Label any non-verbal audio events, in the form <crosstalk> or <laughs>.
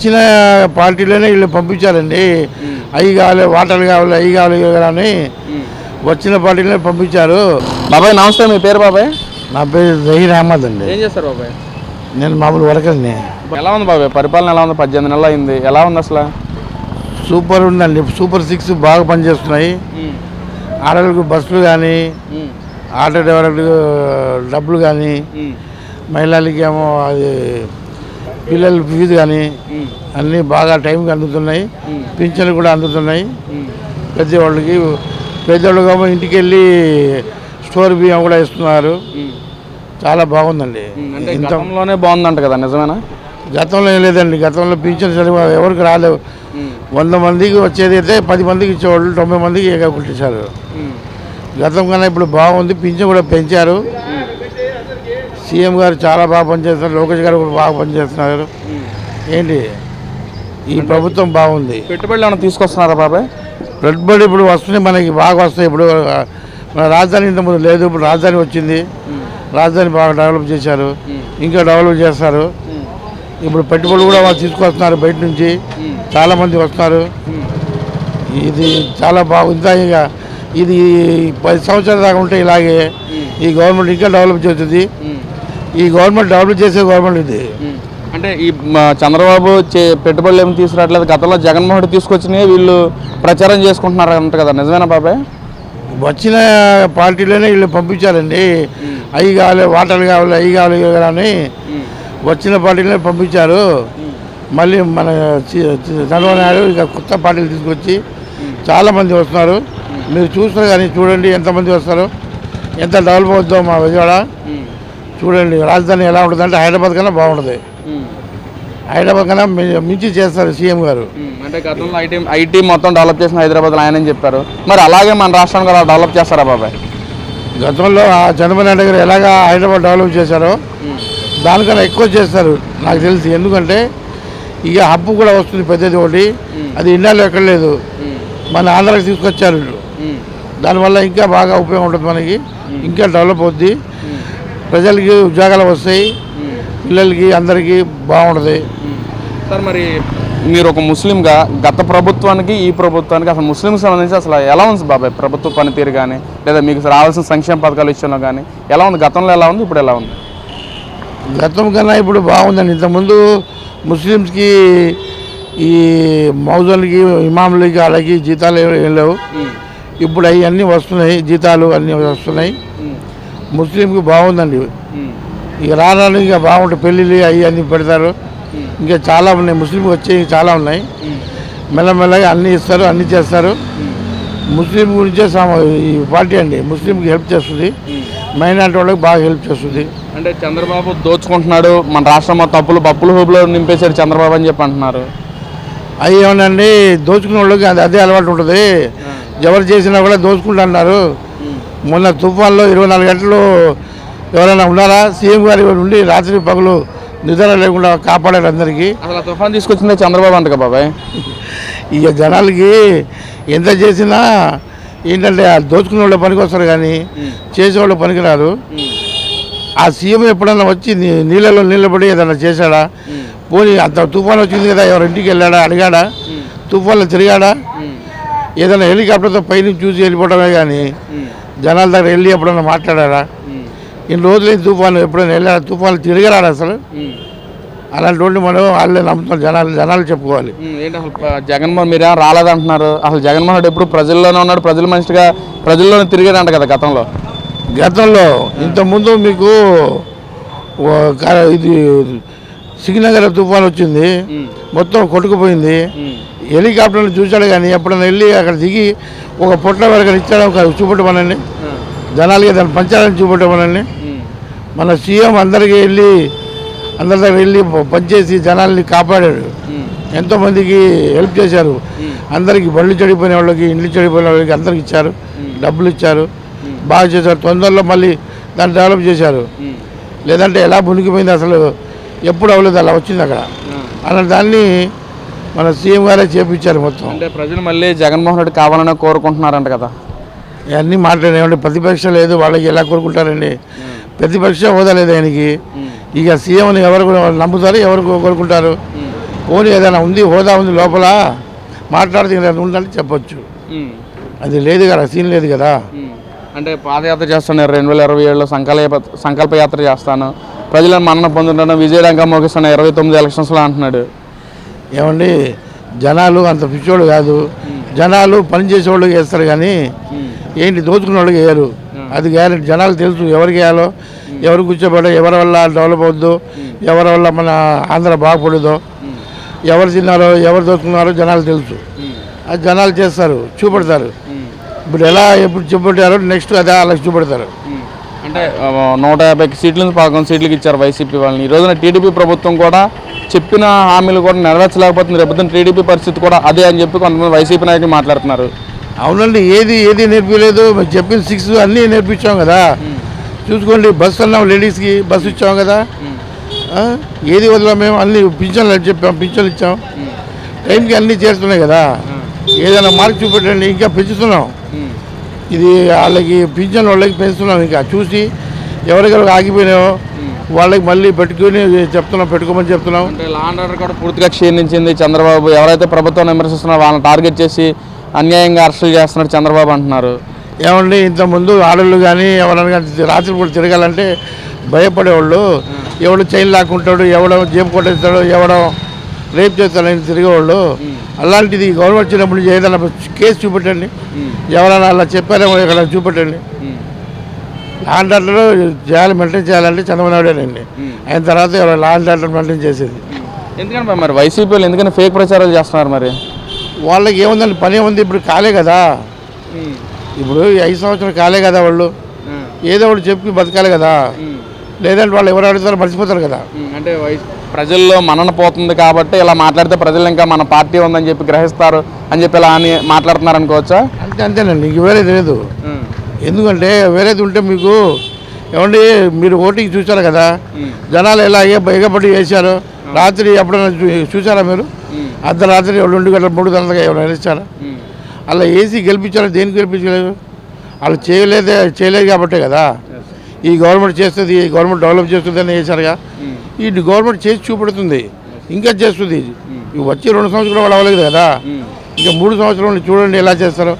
వచ్చిన పార్టీలోనే వీళ్ళు పంపించారండి. అవి కావాలి వాటర్లు కావాలి అవి కావాలి అని వచ్చిన పార్టీలోనే పంపించారు. బాబాయ్ నమస్తే మీ పేరు బాబాయ్? నా పేరు జహీర్ అహ్మద్ అండి. ఏం చేస్తారు బాబాయ్? నేను మామూలు వర్కర్ని ఎలా ఉంది బాబాయ్? పరిపాలన ఎలా ఉంది? పద్దెనిమిది నెలలు అయింది. ఎలా ఉంది అసలు? సూపర్ ఉందండి. సూపర్ సిక్స్ బాగా పనిచేస్తున్నాయి. ఆడలకు బస్సులు కానీ ఆటో డ్రైవర్లకు డబ్బులు కానీ మహిళలకి ఏమో అది పిల్లల ఫీజు కానీ అన్నీ బాగా టైంకి అందుతున్నాయి. పింఛన్లు కూడా అందుతున్నాయి. పెద్దవాళ్ళకి పెద్దవాళ్ళకి ఏమో ఇంటికి వెళ్ళి స్టోర్ బియ్యం కూడా ఇస్తున్నారు. చాలా బాగుందండి. అంటే ఇంత గతంలోనే బాగుందంట కదా నిజమేనా? గతంలో ఏం లేదండి. గతంలో పింఛన్ సరిగ్గా ఎవరికి రాలేవు వంద మందికి వచ్చేది అయితే పది మందికి ఇచ్చేవాళ్ళు తొంభై మందికి ఏక కుట్టించారు గతం కన్నా ఇప్పుడు బాగుంది. పింఛన్ కూడా పెంచారు. సీఎం గారు చాలా బాగా పనిచేస్తున్నారు లోకేష్ గారు కూడా బాగా పనిచేస్తున్నారు. ఏంటి? ఈ ప్రభుత్వం బాగుంది. పెట్టుబడులు ఏమైనా తీసుకొస్తున్నారా బాబాయ్? పెట్టుబడి ఇప్పుడు వస్తున్నాయి మనకి బాగా వస్తాయి ఇప్పుడు మన రాజధాని ఇంతకుముందు లేదు ఇప్పుడు రాజధాని వచ్చింది. రాజధాని బాగా డెవలప్ చేశారు. ఇంకా డెవలప్ చేస్తారు. ఇప్పుడు పెట్టుబడులు కూడా వాళ్ళు తీసుకొస్తున్నారు బయట నుంచి. చాలా మంది వస్తున్నారు. ఇది చాలా బాగుంది ఇక ఇది పది సంవత్సరాల దాకా ఉంటే ఇలాగే ఈ గవర్నమెంట్ ఇంకా డెవలప్ చేస్తుంది. ఈ గవర్నమెంట్ డెవలప్ చేసే గవర్నమెంట్ ఇది. అంటే ఈ చంద్రబాబు పెట్టుబడులు ఏమి తీసుకురావట్లేదు గతంలో జగన్మోహన్ రెడ్డి తీసుకొచ్చినాయి వీళ్ళు ప్రచారం చేసుకుంటున్నారు అంట కదా నిజమేనా బాబాయ్? వచ్చిన పార్టీలోనే వీళ్ళు పంపించారండి. అవి కావాలి వాటర్లు కావాలి అవి కావాలి అని వచ్చిన పార్టీలోనే పంపించారు. మళ్ళీ మన చంద్రబాబు నాయుడు ఇక కొత్త పార్టీలు తీసుకొచ్చి చాలామంది వస్తున్నారు. మీరు చూస్తారు కానీ చూడండి ఎంతమంది వస్తారు. ఎంత డెవలప్ అవుతుందో మా విజయవాడ. చూడండి రాజధాని ఎలా ఉంటుంది అంటే హైదరాబాద్ కన్నా బాగుంటుంది. హైదరాబాద్ కన్నా మించి చేస్తారు సీఎం గారు. అంటే గతంలో ఐటీ ఐటీ మొత్తం డెవలప్ చేసిన హైదరాబాద్లో ఆయన చెప్పారు? మరి అలాగే మన రాష్ట్రాన్ని కూడా డెవలప్ చేస్తారా బాబాయ్? గతంలో ఆ చంద్రబాబు నాయుడు గారు ఎలాగా హైదరాబాద్ డెవలప్ చేశారో దానికన్నా ఎక్కువ చేస్తారు నాకు తెలిసి. ఎందుకంటే ఇక హబ్బు కూడా వస్తుంది పెద్దది ఒకటి. అది ఇండియాలో ఎక్కడ లేదు. మన ఆంధ్రాకి తీసుకొచ్చారు దానివల్ల ఇంకా బాగా ఉపయోగం ఉంటుంది మనకి. ఇంకా డెవలప్ అవుద్ది. ప్రజలకి ఉద్యోగాలు వస్తాయి పిల్లలకి అందరికీ బాగుంటుంది సార్ మరి మీరు ఒక ముస్లింగా గత ప్రభుత్వానికి ఈ ప్రభుత్వానికి అసలు ముస్లింకి సంబంధించి అసలు ఎలా ఉంది బాబాయ్? ప్రభుత్వ పనితీరు కానీ లేదా మీకు రావాల్సిన సంక్షేమ పథకాల విషయంలో కానీ ఎలా ఉంది? గతంలో ఎలా ఉంది? ఇప్పుడు ఎలా ఉంది? గతం కన్నా ఇప్పుడు బాగుందండి. ఇంతకుముందు ముస్లిమ్స్కి ఈ మౌజన్లకి ఇమాములకి వాళ్ళకి జీతాలు ఏం లేవు. ఇప్పుడు అవి అన్నీ వస్తున్నాయి జీతాలు అన్నీ వస్తున్నాయి. ముస్లింకి బాగుందండి. ఇక రాను ఇంకా బాగుంటాయి పెళ్ళిళ్ళు అవి అన్నీ పెడతారు. ఇంకా చాలా ఉన్నాయి. ముస్లింకి వచ్చేవి చాలా ఉన్నాయి. మెల్లమెల్లగా అన్నీ ఇస్తారు అన్నీ చేస్తారు. ముస్లిం గురించే ఈ పార్టీ అండి. ముస్లింకి హెల్ప్ చేస్తుంది. మైనార్టీ వాళ్ళకి బాగా హెల్ప్ చేస్తుంది. అంటే చంద్రబాబు దోచుకుంటున్నాడు. మన రాష్ట్రం మొత్తం అప్పులు పప్పులు హూబులో నింపేశాడు చంద్రబాబు అని చెప్పి అంటున్నారు అవి ఏమనండి? దోచుకునే వాళ్ళకి అది అదే అలవాటు ఉంటుంది. ఎవరు చేసినా కూడా దోచుకుంటున్నారు మొన్న తుఫాన్లో ఇరవై నాలుగు గంటలు ఎవరైనా ఉన్నారా? సీఎం గారి ఉండి రాత్రి పగలు నిద్ర లేకుండా కాపాడారు అందరికీ. అసలు తుఫాన్ తీసుకొచ్చిందే చంద్రబాబు అంట బాబాయ్? <laughs> ఇక జనాలకి ఎంత చేసినా ఏంటంటే దోచుకునే వాళ్ళు పనికి వస్తారు కానీ చేసేవాళ్ళు పనికిరారు ఆ సీఎం ఎప్పుడన్నా వచ్చి నీళ్ళలో నిలబడి ఏదైనా చేశాడా? పోనీ అంత తుఫాన్ వచ్చింది కదా ఎవరి ఇంటికి వెళ్ళాడా అడిగాడా? తుఫాన్లో తిరిగాడా? ఏదైనా హెలికాప్టర్తో పైనుంచి చూసి వెళ్ళిపోవడమే కానీ జనాల దగ్గర వెళ్ళి ఎప్పుడన్నా మాట్లాడారా? ఇన్ని రోజులు తుఫాను? ఎప్పుడైనా వెళ్ళాడా తుఫాన్లు తిరగరాడు అసలు? అలాంటి మనం వాళ్ళే నమ్ముతారు జనాలు. జనాలు చెప్పుకోవాలి. ఏంటి అసలు జగన్మోహన్ మీరేం రాలేదంటున్నారు? అసలు జగన్మోహన్ రెడ్డి ఎప్పుడు ప్రజల్లోనే ఉన్నాడు? ప్రజల మనిషిగా ప్రజల్లోనే తిరిగాడంట కదా గతంలో. గతంలో ఇంతకుముందు మీకు ఇది శ్రీనగర్ తుఫాన్ వచ్చింది. మొత్తం కొట్టుకుపోయింది. హెలికాప్టర్లు చూశాడు కానీ ఎప్పుడైనా వెళ్ళి అక్కడ దిగి ఒక పొట్ల వరకు ఇచ్చాడు ఒక చూపెట్టమనండి. జనాలకి దాన్ని పంచాలని చూపెట్టమనండి. మన సీఎం అందరికీ వెళ్ళి అందరి దగ్గర వెళ్ళి పనిచేసి జనాల్ని కాపాడాడు. ఎంతోమందికి హెల్ప్ చేశారు. అందరికీ బళ్ళు చెడిపోయిన వాళ్ళకి ఇండ్లు చెడిపోయిన వాళ్ళకి అందరికి ఇచ్చారు. డబ్బులు ఇచ్చారు. బాగా చేశారు. తొందరలో మళ్ళీ దాన్ని డెవలప్ చేశారు. లేదంటే ఎలా మునిగిపోయింది అసలు? ఎప్పుడు అవ్వలేదు అలా వచ్చింది అక్కడ. అలాంటి దాన్ని మన సీఎం గారే చేపించారు మొత్తం. అంటే ప్రజలు మళ్ళీ జగన్మోహన్ రెడ్డి కావాలనే కోరుకుంటున్నారంట కదా. ఇవన్నీ మాట్లాడేవండి ప్రతిపక్ష లేదు వాళ్ళకి ఎలా కోరుకుంటారండి? ప్రతిపక్ష హోదా లేదు ఆయనకి. ఇక సీఎంని ఎవరు కూడా నమ్ముతారు ఎవరు కోరుకుంటారు? పోనీ ఏదైనా ఉంది హోదా ఉంది లోపల మాట్లాడితే ఏదైనా ఉందని చెప్పొచ్చు. అది లేదు కదా సీన్ లేదు కదా. అంటే పాదయాత్ర చేస్తున్నారు రెండు వేల ఇరవై ఏడులో సంకల్ప సంకల్ప యాత్ర చేస్తాను. ప్రజలను మన్నన పొందుతాను విజయడంగా మోగిస్తాను ఇరవై తొమ్మిది ఎలక్షన్స్లో అంటున్నాడు. ఏమండి జనాలు అంత పిచ్చోళ్ళు కాదు. జనాలు పని చేసేవాళ్ళు వేస్తారు కానీ ఏంటి దోచుకున్న వాళ్ళకి వేయరు. అది గ్యారెంటీ. జనాలు తెలుసు ఎవరికి వేయాలో ఎవరు కూర్చోబడో ఎవరి వల్ల డెవలప్ అవుద్దో ఎవరి వల్ల మన ఆంధ్ర బాగుపడదో ఎవరు తిన్నారో ఎవరు దోచుకున్నారో జనాలు తెలుసు. అది జనాలు చేస్తారు చూపెడతారు. ఇప్పుడు ఎలా ఎప్పుడు చూపెట్టారో నెక్స్ట్ అదే అలా చూపెడతారు. అంటే నూట యాభై సీట్ల నుంచి పదకొండు సీట్లకి ఇచ్చారు వైసీపీ వాళ్ళని. ఈ రోజున టీడీపీ ప్రభుత్వం కూడా చెప్పిన హామీలు కూడా నెరవేర్చలేకపోతుంది. రేపు టీడీపీ పరిస్థితి కూడా అదే అని చెప్పి కొంతమంది వైసీపీ నాయకులు మాట్లాడుతున్నారు. అవునండి ఏది ఏది నేర్పించలేదు చెప్పిన సిక్స్ అన్నీ నేర్పించాం కదా. చూసుకోండి బస్సు అన్నాం లేడీస్కి బస్సు ఇచ్చాం కదా? ఏది వదిలా మేము? అన్ని పింఛన్లు చెప్పాం పింఛన్లు ఇచ్చాం. టైంకి అన్నీ చేస్తున్నాయి కదా. ఏదైనా మార్క్ చూపెట్టండి ఇంకా పెంచుతున్నాం. ఇది వాళ్ళకి పింఛన్ వాళ్ళకి పెంచుతున్నాం ఇంకా. చూసి ఎవరికెవరికి ఆగిపోయినాయో వాళ్ళకి మళ్ళీ పెట్టుకుని చెప్తున్నాం పెట్టుకోమని చెప్తున్నాం. అంటే లా అండ్ ఆర్డర్ కూడా పూర్తిగా క్షీణించింది చంద్రబాబు. ఎవరైతే ప్రభుత్వం విమర్శిస్తున్నారో వాళ్ళని టార్గెట్ చేసి అన్యాయంగా అరెస్టులు చేస్తున్నారు చంద్రబాబు అంటున్నారు. ఏమండి ఇంతకుముందు ఆడళ్ళు కానీ ఎవరైనా కానీ రాత్రి పూట తిరగాలంటే భయపడేవాళ్ళు. ఎవడు చైన్ లాక్కుంటాడు ఎవడో జేబు కొట్టేస్తాడు ఎవడో రేప్ చేస్తాడని తిరిగేవాళ్ళు అలాంటిది గవర్నమెంట్ వచ్చినప్పుడు ఏదైనా కేసు చూపెట్టండి. ఎవరైనా అలా చెప్పారేమో ఇక్కడ చూపెట్టండి. లా అండ్ ఆర్డర్ చేయాలి మెయింటైన్ చేయాలంటే చంద్రబాబు నాయుడేనండి ఆయన తర్వాత ఎవరు లా అండ్ ఆర్డర్ మెయింటైన్ చేసేది? ఎందుకంటే మరి వైసీపీ వాళ్ళు ఎందుకని ఫేక్ ప్రచారాలు చేస్తున్నారు మరి? వాళ్ళకి ఏముందండి పని ఏముంది? ఇప్పుడు కాలే కదా. ఇప్పుడు ఐదు సంవత్సరాలు కాలే కదా వాళ్ళు. ఏదో ఒకటి చెప్పి బతకాలి కదా. లేదంటే వాళ్ళు ఎవరు అడుగుతారో మర్చిపోతారు కదా. అంటే ప్రజల్లో మనన పోతుంది కాబట్టి ఇలా మాట్లాడితే ప్రజలు ఇంకా మన పార్టీ ఉందని చెప్పి గ్రహిస్తారు అని చెప్పి ఇలా అని మాట్లాడుతున్నారు అనుకోవచ్చా? అంతే అంతేనండి. ఇంక వేరేది లేదు ఎందుకంటే వేరేది ఉంటే మీకు ఏమండి మీరు ఓటింగ్ చూసారు కదా? జనాలు ఎలా ఏ ఎగబడి వేశారు? రాత్రి ఎప్పుడైనా చూసారా మీరు? అర్ధరాత్రి రెండు గంటల మూడు గంటలుగా ఎవరైనా వేసారా అలా వేసి గెలిపించారా? దేనికి గెలిపించలేదు? వాళ్ళు చేయలేదే చేయలేదు కాబట్టే కదా? ఈ గవర్నమెంట్ చేస్తుంది ఈ గవర్నమెంట్ డెవలప్ చేస్తుంది అని వేశారుగా ఈ గవర్నమెంట్ చేసి చూపెడుతుంది. ఇంకా చేస్తుంది. వచ్చి రెండు సంవత్సరాలు వాళ్ళు అవ్వలేదు కదా. ఇంకా మూడు సంవత్సరాలు చూడండి ఎలా చేస్తారో.